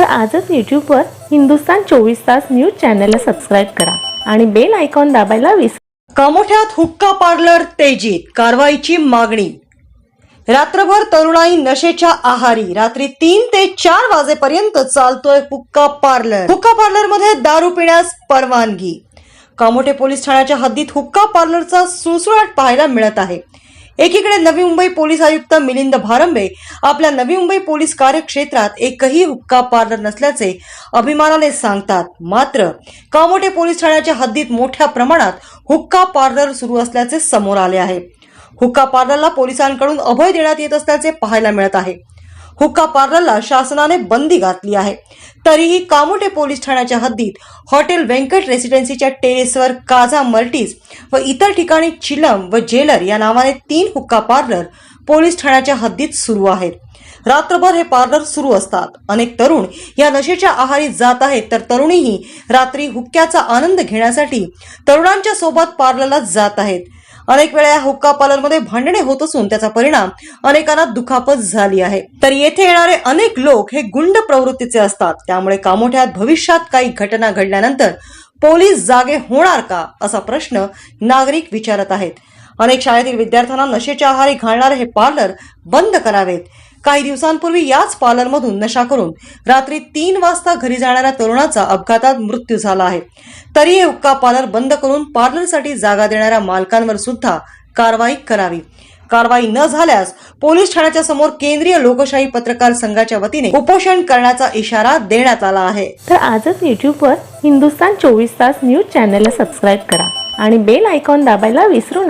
तर आजच यूट्यूबवर हिंदुस्तान चोवीस तास न्यूज चॅनलला सबस्क्राईब करा आणि बेल आयकॉन दाबायला विसरू कामोठ्यात हुक्का पार्लर तेजीत कारवाईची मागणी. रात्रभर तरुणाई नशेच्या आहारी रात्री तीन ते चार वाजेपर्यंत चालतोय हुक्का पार्लर. हुक्का पार्लरमध्ये दारू पिण्यास परवानगी. कामोठे पोलीस ठाण्याच्या हद्दीत हुक्का पार्लरचा सुळसुळाट पाहायला मिळत आहे. एकीकडे नवी मुंबई पोलीस आयुक्त मिलिंद भारंबे आपल्या नवी मुंबई पोलीस कार्यक्षेत्रात एकही हुक्का पार्लर नसल्याचे अभिमानाने सांगतात. मात्र कामोटे पोलीस ठाण्याच्या हद्दीत मोठ्या प्रमाणात हुक्का पार्लर सुरू असल्याचे समोर आले आहे. हुक्का पार्लरला पोलिसांकडून अभय देण्यात येत असल्याचे पाहायला मिळत आहे. हुक्का पार्लरला शासनाने बंदी घातली आहे. तरीही कामोटे पोलीस ठाण्याच्या हद्दीत हॉटेल व्यंकट रेसिडेन्सीच्या टेरेसवर काझा मल्टीज व इतर ठिकाणी चिलम व जेलर या नावाने तीन हुक्का पार्लर पोलीस ठाण्याच्या हद्दीत सुरू आहेत. रात्रभर हे पार्लर सुरू असतात. अनेक तरुण या नशेच्या आहारी जात आहेत. तर तरुणीही रात्री हुक्क्याचा आनंद घेण्यासाठी तरुणांच्या सोबत पार्लरला जात आहेत. अनेक वेळा या हुक्का पार्लरमध्ये भांडणे होत असून त्याचा परिणाम अनेकांना दुखापत झाली आहे. तर येथे येणारे अनेक लोक हे गुंड प्रवृत्तीचे असतात. त्यामुळे कामोठ्यात भविष्यात काही घटना घडल्यानंतर पोलीस जागे होणार का असा प्रश्न नागरिक विचारत आहेत. अनेक शाळेतील विद्यार्थ्यांना नशेच्या आहारी घालणारे हे पार्लर बंद करावेत. काही दिवसांपूर्वी याच पार्लरमधून नशा करून रात्री तीन वाजता घरी जाणाऱ्या तरुणाचा अपघातात मृत्यू झाला आहे. तरी हे हुक्का पार्लर बंद करून पार्लरसाठी जागा देणाऱ्या मालकांवर सुद्धा कारवाई करावी. कारवाई न झाल्यास पोलीस ठाण्याच्या समोर केंद्रीय लोकशाही पत्रकार संघाच्या वतीने उपोषण करण्याचा इशारा देण्यात आला आहे. तर आजच यूट्यूबवर हिंदुस्तान चोवीस तास न्यूज चॅनलला सबस्क्राईब करा आणि बेल आयकॉन दाबायला विसरू नका.